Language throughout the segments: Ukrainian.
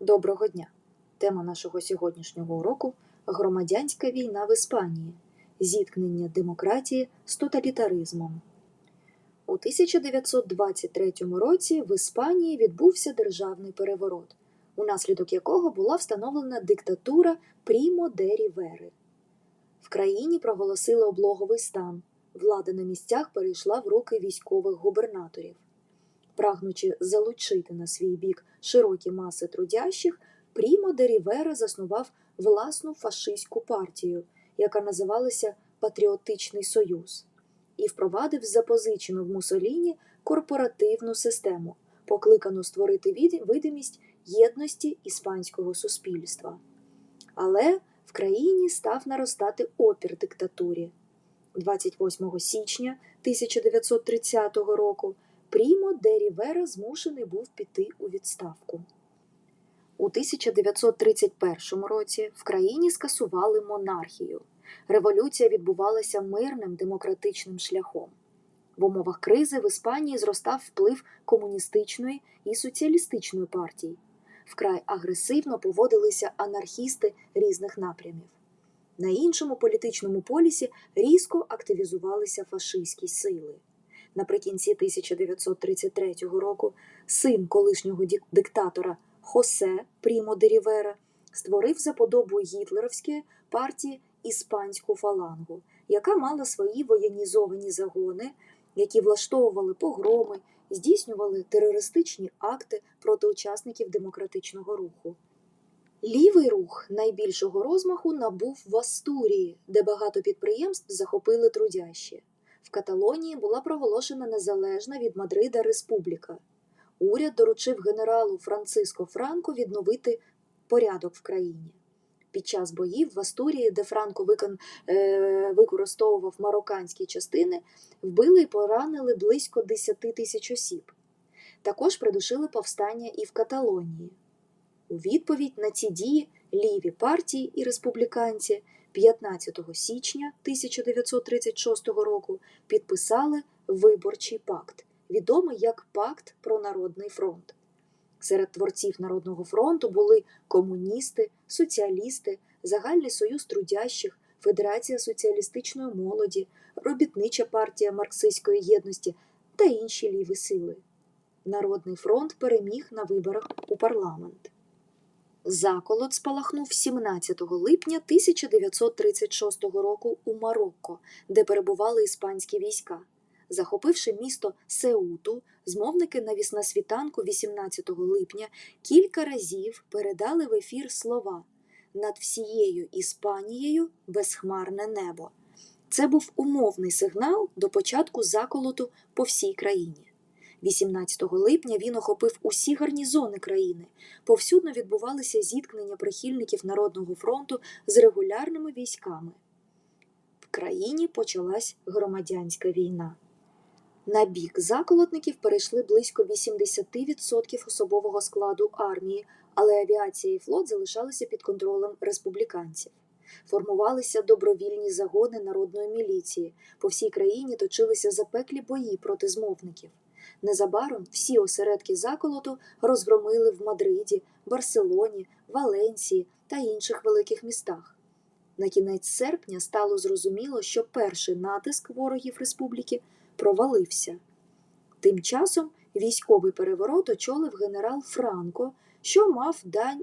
Доброго дня! Тема нашого сьогоднішнього уроку громадянська війна в Іспанії. Зіткнення демократії з тоталітаризмом. У 1923 році в Іспанії відбувся державний переворот, унаслідок якого була встановлена диктатура Прімо де Рівери. В країні проголосили облоговий стан. Влада на місцях перейшла в руки військових губернаторів. Прагнучи залучити на свій бік широкі маси трудящих, Прімо де Рівера заснував власну фашистську партію, яка називалася Патріотичний Союз, і впровадив запозичену в Мусоліні корпоративну систему, покликану створити видимість єдності іспанського суспільства. Але в країні став наростати опір диктатурі. 28 січня 1930 року Прімо де Рівера змушений був піти у відставку. У 1931 році в країні скасували монархію. Революція відбувалася мирним демократичним шляхом. В умовах кризи в Іспанії зростав вплив комуністичної і соціалістичної партій. Вкрай агресивно поводилися анархісти різних напрямів. На іншому політичному полісі різко активізувалися фашистські сили. Наприкінці 1933 року син колишнього диктатора Хосе Прімо де Рівера створив за подобою гітлерівської партії іспанську фалангу, яка мала свої воєнізовані загони, які влаштовували погроми, здійснювали терористичні акти проти учасників демократичного руху. Лівий рух найбільшого розмаху набув в Астурії, де багато підприємств захопили трудящі. В Каталонії була проголошена незалежна від Мадрида республіка. Уряд доручив генералу Франциско Франко відновити порядок в країні. Під час боїв в Астурії, де Франко викон, е, використовував марокканські частини, вбили і поранили близько 10 тисяч осіб. Також придушили повстання і в Каталонії. У відповідь на ці дії ліві партії і республіканці 15 січня 1936 року підписали виборчий пакт, відомий як Пакт про Народний фронт. Серед творців Народного фронту були комуністи, соціалісти, Загальний союз трудящих, Федерація соціалістичної молоді, Робітнича партія марксистської єдності та інші ліві сили. Народний фронт переміг на виборах у парламент. Заколот спалахнув 17 липня 1936 року у Марокко, де перебували іспанські війська. Захопивши місто Сеуту, змовники на віс- на світанку 18 липня кілька разів передали в ефір слова над всією Іспанією безхмарне небо. Це був умовний сигнал до початку заколоту по всій країні. 18 липня він охопив усі гарнізони країни. Повсюдно відбувалися зіткнення прихильників Народного фронту з регулярними військами. В країні почалась громадянська війна. На бік заколотників перейшли близько 80% особового складу армії, але авіація і флот залишалися під контролем республіканців. Формувалися добровільні загони народної міліції. По всій країні точилися запеклі бої проти змовників. Незабаром всі осередки заколоту розгромили в Мадриді, Барселоні, Валенсії та інших великих містах. На кінець серпня стало зрозуміло, що перший натиск ворогів республіки провалився. Тим часом військовий переворот очолив генерал Франко, що мав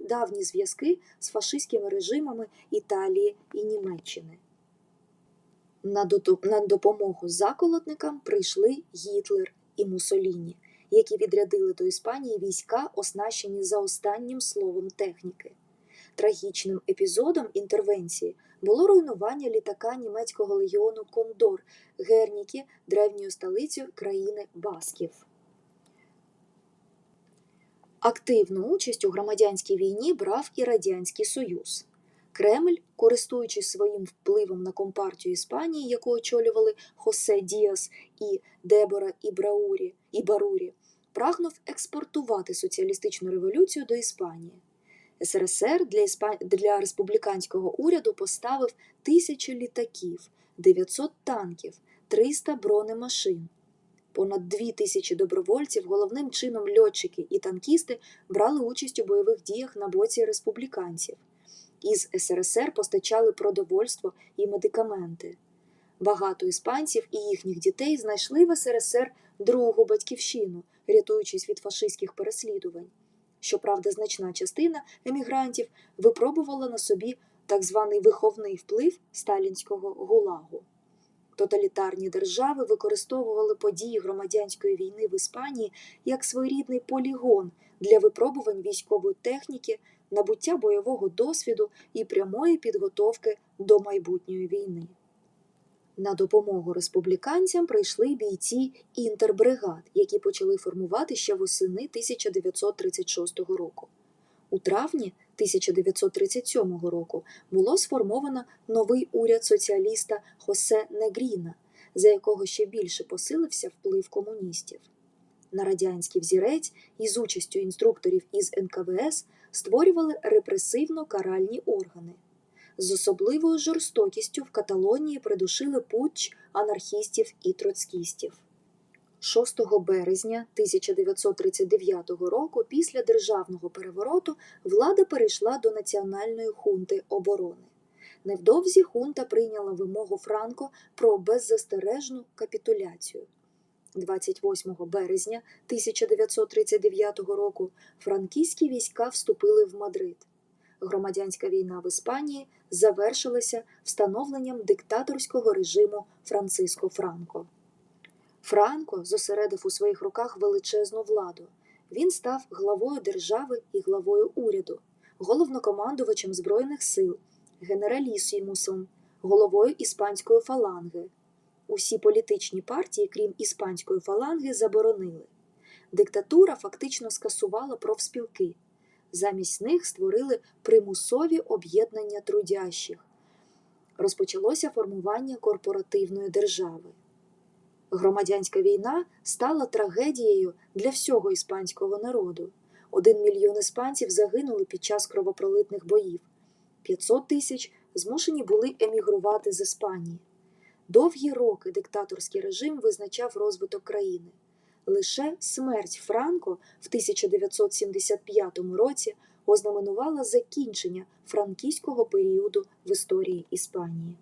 давні зв'язки з фашистськими режимами Італії і Німеччини. На допомогу заколотникам прийшли Гітлер і Мусоліні, які відрядили до Іспанії війська, оснащені за останнім словом техніки. Трагічним епізодом інтервенції було руйнування літака німецького легіону Кондор Гернікі, древньою столицею країни Басків. Активну участь у громадянській війні брав і Радянський Союз. Кремль, користуючись своїм впливом на компартію Іспанії, яку очолювали Хосе Діас і Дебора Ібраурі, Ібарурі, прагнув експортувати соціалістичну революцію до Іспанії. СРСР для, Іспа... для республіканського уряду поставив тисячі літаків, 900 танків, 300 бронемашин. Понад дві тисячі добровольців, головним чином льотчики і танкісти, брали участь у бойових діях на боці республіканців. Із СРСР постачали продовольство і медикаменти. Багато іспанців і їхніх дітей знайшли в СРСР другу батьківщину, рятуючись від фашистських переслідувань. Щоправда, значна частина емігрантів випробувала на собі так званий виховний вплив сталінського гулагу. Тоталітарні держави використовували події громадянської війни в Іспанії як своєрідний полігон для випробувань військової техніки, набуття бойового досвіду і прямої підготовки до майбутньої війни. На допомогу республіканцям прийшли бійці інтербригад, які почали формувати ще восени 1936 року. У травні 1937 року було сформовано новий уряд соціаліста Хосе Негріна, за якого ще більше посилився вплив комуністів. На радянський взірець із участю інструкторів із НКВС створювали репресивно-каральні органи. З особливою жорстокістю в Каталонії придушили путч анархістів і троцкістів. 6 березня 1939 року, після державного перевороту, влада перейшла до Національної хунти оборони. Невдовзі хунта прийняла вимогу Франко про беззастережну капітуляцію. 28 березня 1939 року франкійські війська вступили в Мадрид. Громадянська війна в Іспанії завершилася встановленням диктаторського режиму Франциско Франко. Франко зосередив у своїх руках величезну владу. Він став главою держави і главою уряду, головнокомандувачем Збройних сил, генералісімусом, головою іспанської фаланги. Усі політичні партії, крім іспанської фаланги, заборонили. Диктатура фактично скасувала профспілки. Замість них створили примусові об'єднання трудящих. Розпочалося формування корпоративної держави. Громадянська війна стала трагедією для всього іспанського народу. Один мільйон іспанців загинули під час кровопролитних боїв. 500 тисяч змушені були емігрувати з Іспанії. Довгі роки диктаторський режим визначав розвиток країни. Лише смерть Франко в 1975 році ознаменувала закінчення франкійського періоду в історії Іспанії.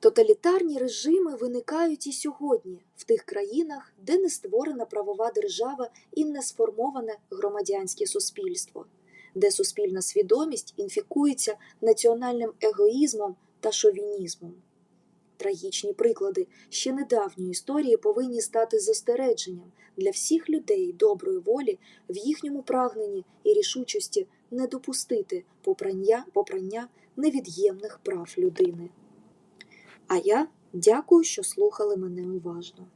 Тоталітарні режими виникають і сьогодні в тих країнах, де не створена правова держава і не сформоване громадянське суспільство, де суспільна свідомість інфікується національним егоїзмом та шовінізмом. Трагічні приклади ще недавньої історії повинні стати застереженням для всіх людей доброї волі в їхньому прагненні і рішучості не допустити попрання, попрання невід'ємних прав людини. А я дякую, що слухали мене уважно.